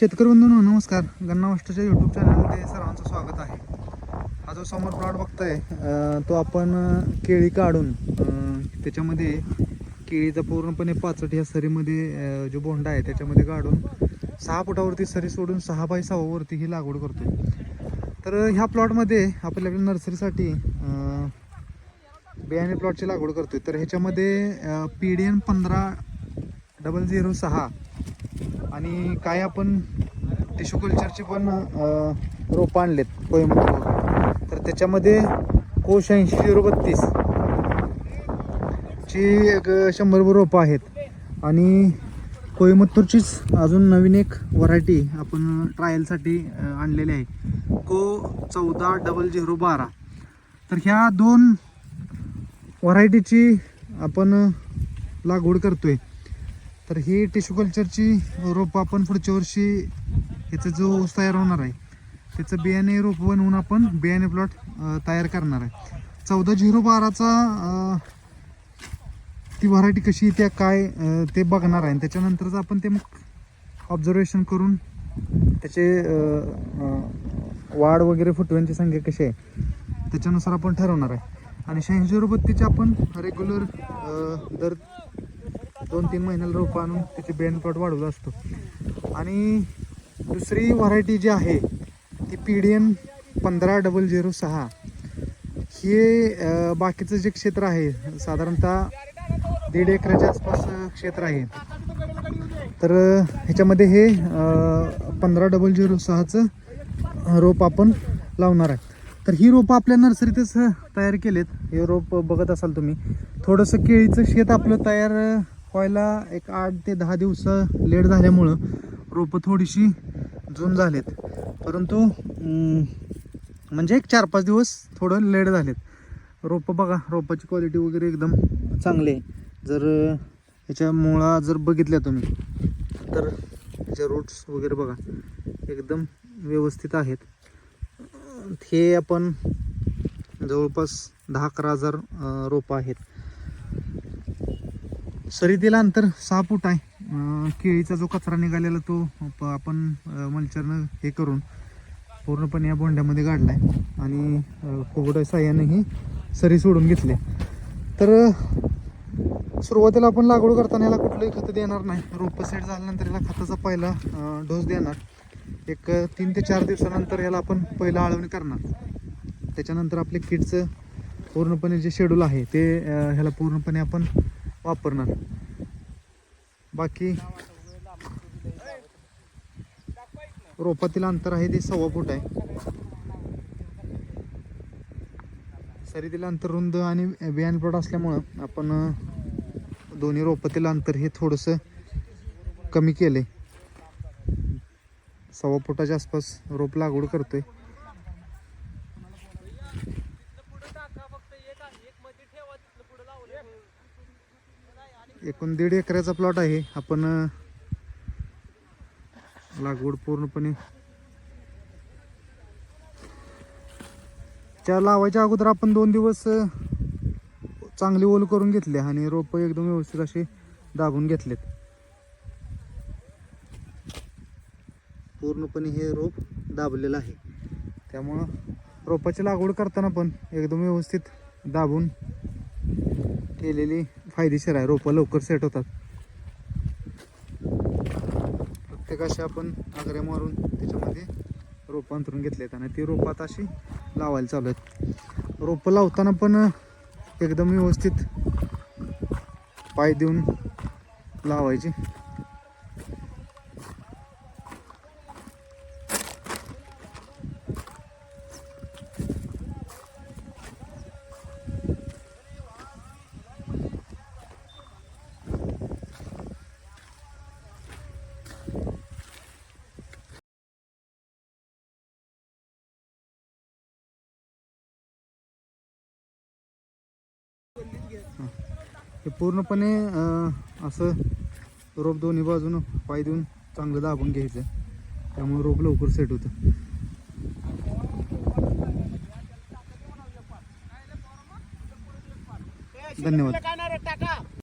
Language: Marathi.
शेतकरी बंधूंनो नमस्कार. गन्ना मास्टरच्या यूट्यूब चॅनलमध्ये सर्वांचं स्वागत आहे. हा जो समोर प्लॉट बघताय तो आपण केळी काढून त्याच्यामध्ये केळीचा पूर्णपणे पाचट या सरीमध्ये जो बोंडा आहे त्याच्यामध्ये काढून सहा फुटावरती सरी सोडून सहा बाय सहावरती ही लागवड करतो तर ह्या प्लॉटमध्ये आपल्याकडे नर्सरीसाठी बियाणे प्लॉटची लागवड करतोय. तर ह्याच्यामध्ये पी डी एन पंधरा डबल झिरो सहा आणि काय आपण टिश्यू कल्चरची पण अं, रोपं आणलेत कोयंबतूर तर त्याच्यामध्ये कोश ऐंशी झिरो बत्तीस ची एक शंभर रोपं आहेत. आणि कोयंबतूरचीच अजून नवीन एक व्हरायटी आपण ट्रायलसाठी आणलेली आहे. को चौदा डबल झिरो बारा. तर ह्या दोन व्हरायटीची आपण लागवड करतो आहे तर ही टिश्यू कल्चरची रोपं आपण पुढच्या वर्षी ह्याचा जो ऊस तयार होणार आहे त्याचं बियाणे रोप बनवून आपण बियाणे प्लॉट तयार करणार आहे. चौदा झिरो बाराचा ती व्हरायटी कशी त्या काय ते बघणार आहे. आणि त्याच्यानंतरच आपण ते मग ऑब्झर्वेशन करून त्याचे वाढ वगैरे फुटव्यांची संख्या कशी आहे त्याच्यानुसार आपण ठरवणार आहे. आणि शहाऐंशी झिरो आपण रेग्युलर दर दोन तीन महिन्याला रोपं आणून त्याचे बियाणे प्लॉट वाढवला असतो. आणि दुसरी व्हरायटी जी आहे ती पी डी एन पंधरा डबल झिरो सहा. हे बाकीचं जे क्षेत्र आहे साधारणतः दीड एकराच्या आसपास क्षेत्र आहे. तर ह्याच्यामध्ये हे पंधरा डबल झिरो सहाचं रोप आपण लावणार आहे तर ही रोपं आपल्या नर्सरीतच तयार केलेत. हे रोप बघत असाल तुम्ही. थोडंसं केळीचं शेत आपलं तयार व्हायला एक आठ ते दहा दिवस लेट झाल्यामुळं रोपं थोडीशी जून झालेत. परंतु म्हणजे एक चार पाच दिवस थोडं लेट झालेत. रोपं बघा रोपाची क्वालिटी वगैरे एकदम चांगली आहे. जर याच्या ह्याच्या मुळा जर बघितल्या तुम्ही तर ह्याच्या रूट्स वगैरे बघा एकदम व्यवस्थित आहेत. हे आपण जवळपास दहा अकरा हजार रोपं आहेत. सरीतील अंतर सहा फूट आहे. केळीचा जो कचरा निघालेला तो प- आपण मलचरनं मल्चरनं हे करून पूर्णपणे या बोंड्यामध्ये आहे आणि अं, कोगड्या साह्याने ही सरी सोडून घेतल्या. तर सुरुवातीला आपण लागवड करताना याला कुठलंही खत देणार नाही. रोपं सेट झाल्यानंतर याला खताचा पहिला डोस देणार. एक तीन ते चार दिवसानंतर याला आपण पहिला आळवणी करणार. त्याच्यानंतर आपले किटचं पूर्णपणे जे शेड्यूल आहे ते ह्याला पूर्णपणे आपण वापरणार. बाकी रोपातील अंतर आहे ते सव्वा फूट आहे. सरीतील अंतर रुंद आणि बियाण प्लॉट असल्यामुळं आपण दोन्ही रोपातील अंतर हे थोडंसं कमी केलंय. सव्वा फुटाच्या आसपास रोप लागवड करतोय. एकूण दीड एकराचा प्लॉट आहे. आपण लागवड पूर्णपणे त्या लावायच्या अगोदर आपण दोन दिवस चांगली ओल करून घेतले आणि रोप एकदम व्यवस्थित असे दाबून घेतलेत. पूर्णपणे हे रोप दाबलेलं आहे. त्यामुळं रोपाची लागवड करताना पण एकदम व्यवस्थित दाबून केलेली फायदेशीर आहे. रोपं लवकर सेट होतात. प्रत्येकाशी आपण आग्र्या मारून त्याच्यामध्ये रोपं अंतरून घेतलेत आणि ती रोपं आता अशी लावायला चालू आहेत. रोपं लावताना पण एकदम व्यवस्थित पाय देऊन लावायची. हे पूर्णपणे असं रोप दोन्ही बाजूनं पाय देऊन चांगलं दाबून घ्यायचं. त्यामुळे रोप लवकर सेट होतं. धन्यवाद. टाका.